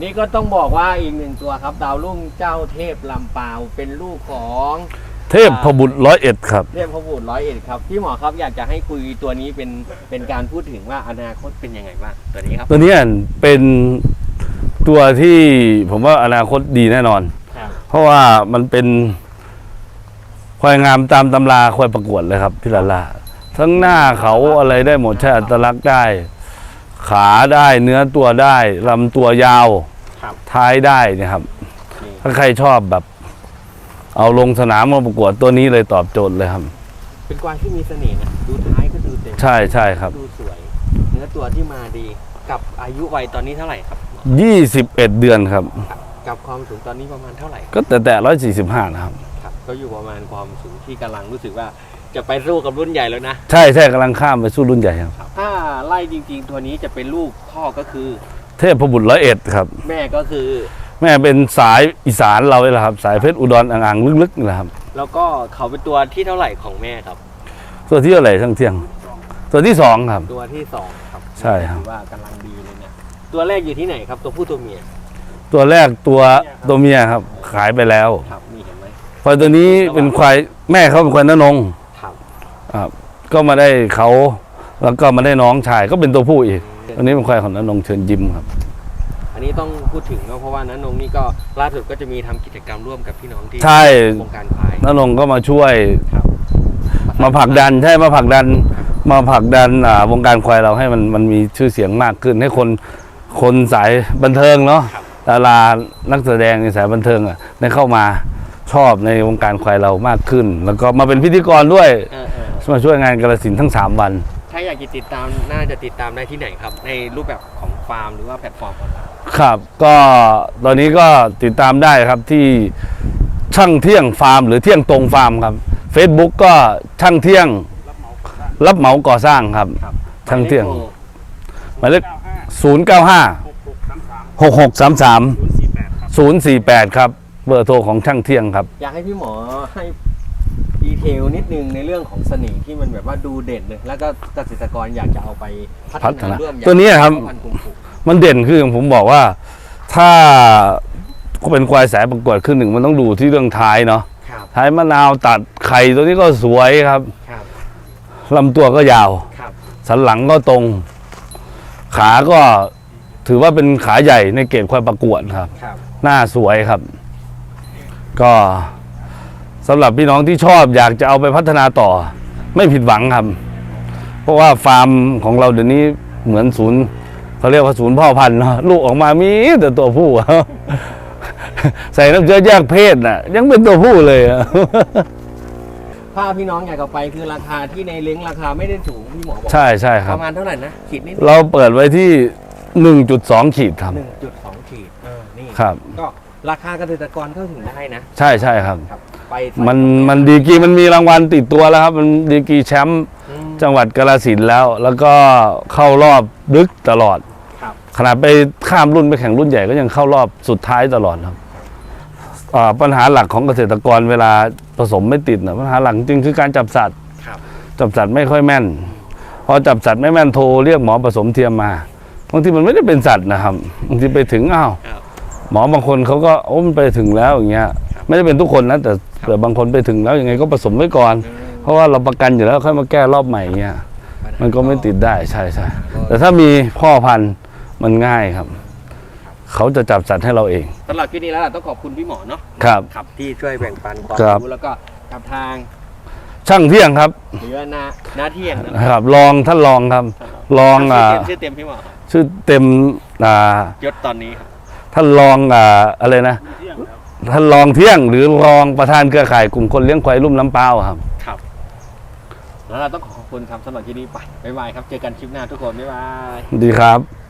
นี่ก็ต้องบอกว่าอีกหนึ่งตัวครับดาวรุ่งเจ้าเทพลำปาวเป็นลูกของเทพพบุตรร้อยเอ็ดครับเทพพบุตรร้อยเอ็ดครับพี่หมอครับอยากจะให้คุยตัวนี้เป็นเป็นการพูดถึงว่าอนาคตเป็นยังไงบ้างตัวนี้ครับตัวเนี้ยเป็นตัวที่ผมว่าอนาคตดีแน่นอนครับเพราะว่ามันเป็นควายงามตามตำราควายประกวดเลยครับพี่ลาลาทั้งหน้าเขาอะไรได้หมดใช้อัตลักษณ์ได้ ขาได้เนื้อตัวได้ลำตัวยาวครับท้ายได้เนะครับ นี่ถ้าใครชอบแบบ เอาลงสนามมาประกวดตัวนี้เลยตอบโจทย์เลยครับ เป็นกวางที่มีเสน่ห์นะดูท้ายก็ดูเต็มใช่ใช่ครับ ดูสวย เนื้อตัวที่มาดีกับอายุวัยตอนนี้เท่าไหร่ครับยี่สิบเอ็ดเดือนครับ กับความสูงตอนนี้ประมาณเท่าไหร่ก็แต่แต่ร้อยสี่สิบห้านะครับ ครับ ก็อยู่ประมาณความสูงที่กำลังรู้สึกว่า จะไปสู้กับรุ่นใหญ่แล้วนะ ใช่ใช่กำลังข้ามไปสู้รุ่นใหญ่ครับ ถ้าไล่จริง ๆ ตัวนี้จะเป็นลูกพ่อก็คือ เทพพบุตรร้อยเอ็ดครับ แม่ก็คือ แม่เป็นสายอีสานเราเลยแหละครับ สายเพชรอุดรอ่างๆลึกๆนี่แหละครับ แล้วก็เขาเป็นตัวที่เท่าไหร่ของแม่ครับ ตัวที่อะไรทั้งเที่ยง ตัวที่สองครับ ตัวที่สองครับใช่ครับ ถือว่ากำลังดีเลยเนี่ยตัวแรกอยู่ที่ไหนครับ ตัวผู้ตัวเมียตัวแรกตัวตัวเมียครับ ขายไปแล้วครับนี่เห็นไหมควายตัวนี้เป็นควายแม่เขาเป็นควายนนง ครับครับก็มาได้เขาแล้วก็มาได้น้องชายก็เป็นตัวผู้อีกตัวนี้เป็นควายของนนงเชิญยิ้มครับ อันนี้ต้องพูดถึงเนอะเพราะว่านันนงนี่ก็ล่าสุดก็จะมีทำกิจกรรมร่วมกับพี่น้องที่ใช่วงการพายนนงก็มาช่วย ครับมาผลักดันใช่มาผลักดัน มาผลักดันอ่าวงการควายเราให้มันมันมีชื่อเสียงมากขึ้นให้คนคนสายบันเทิงเนาะครับดารานักแสดงในสายบันเทิงอะได้เข้ามา ชอบในวงการควายเรามากขึ้น แล้วก็มาเป็นพิธีกรด้วยเออเออมาช่วยงานกระสินธุ์ทั้ง 3 วัน ถ้าอยากจะติดตามน่าจะติดตามได้ที่ไหนครับ ในรูปแบบของฟาร์มหรือว่าแพลตฟอร์มออนไลน์ครับ ก็ตอนนี้ก็ติดตามได้ครับที่ช่างเที่ยงฟาร์ม หรือเที่ยงตรงฟาร์มครับ Facebook ก็ช่างเที่ยงรับเหมาก่อสร้างครับ ครับช่างเที่ยง หมายเลขหมายเลข0 9 5 6 6 3 3 0 4 8 ครับ เบอร์โทรของช่างเที่ยงครับ อยากให้พี่หมอให้ดีเทลนิดนึงในเรื่องของเสน่ห์ที่มันแบบว่าดูเด่นเลยแล้วก็เกษตรกรอยากจะเอาไปพัพัฒฒนานาร่วมตัวนี้ครับ พันธุ์กลุ่มปลูกมันเด่นคืออย่างผมบอกว่า ถ้าเป็นควายสายประกวดขึ้นหนึ่งมันต้องดูที่เรื่องท้ายเนาะครับท้ายมะนาวตัดไข่ตัวนี้ก็สวยครับครับลำตัวก็ยาว ครับ สันหลังก็ตรง ขาก็ถือว่าเป็นขาใหญ่ในเกณฑ์ควายประกวดครับ ครับ หน้าสวยครับ ก็สำหรับพี่น้องที่ชอบอยากจะเอาไปพัฒนาต่อ ไม่ผิดหวังครับ เพราะว่าฟาร์มของเราเดี๋ยวนี้เหมือนศูนย์เขาเรียกว่าศูนย์พ่อพันธุ์เนาะลูกออกมามีแต่ตัวผู้ใส่น้ำเชื้อแยกเพศน่ะ ยังเป็นตัวผู้เลยอะถ้าพี่น้องอยากเอาไปคือราคาที่ในเล้งราคาไม่ได้สูงพี่หมอบอกใช่ใช่คปรับระมาณเท่าไหร่นะขีดนิดเราเปิดไว้ที่ 1.2 ขีดครับหนึ่งจุดสองขีดเออนี่ครับก็ ราคาเกษตรกรเข้าถึงได้นะ ใช่ใช่ครับ ครับ ไปมันมันดีกรีมันมีรางวัลติดตัวแล้วครับ มันดีกรีแชมป์อืมจังหวัดกาฬสินธุ์แล้ว แล้วก็เข้ารอบลึกตลอด ครับขนาดไปข้ามรุ่นไปแข่งรุ่นใหญ่ก็ยังเข้ารอบสุดท้ายตลอดครับอ่าปัญหาหลักของเกษตรกรเวลาผสมไม่ติดนะปัญหาหลักจริงคือการจับสัตว์ ครับ จับสัตว์ไม่ค่อยแม่น พอจับสัตว์ไม่แม่นโทรเรียกหมอผสมเทียมมา บางทีมันไม่ได้เป็นสัตว์นะครับ บางทีไปถึงอ้าวครับ หมอบางคนเขาก็โอ้มันไปถึงแล้วอย่างเงี้ย ไม่ได้เป็นทุกคนนะแต่แต่บางคนไปถึงแล้วยังไงก็ผสมไว้ก่อน เพราะว่าเราประกันอยู่แล้วค่อยมาแก้รอบใหม่เงี้ยมันก็ไม่ติดได้ใช่ใช่แต่ถ้ามีพ่อพันธุ์มันง่ายครับ เขาจะจับสัตว์ให้เราเองสำหรับคลิปนี้แล้วล่ะต้องขอบคุณพี่หมอเนาะครับ ครับที่ช่วยแบ่งปันความครับ รู้แล้วก็กับทางช่างเที่ยงครับหรือว่าหน้าหน้าเที่ยงนะนะครับลองท่านลองครับลองอ่าชื่อเต็มชื่อเต็มพี่หมอชื่อเต็มอ่ายศตอนนี้ครับ ท่านลองอ่าอะไรนะท่านลองเที่ยงหรือรองประธานเครือข่ายกลุ่มคนเลี้ยงควายลุ่มน้ำเปล่าครับ ครับ แล้วเราต้องขอขอบคุณครับสำหรับคลิปนี้ไปบ๊ายบายครับ เจอกันคลิปหน้าทุกคน บ๊ายบาย ดีครับ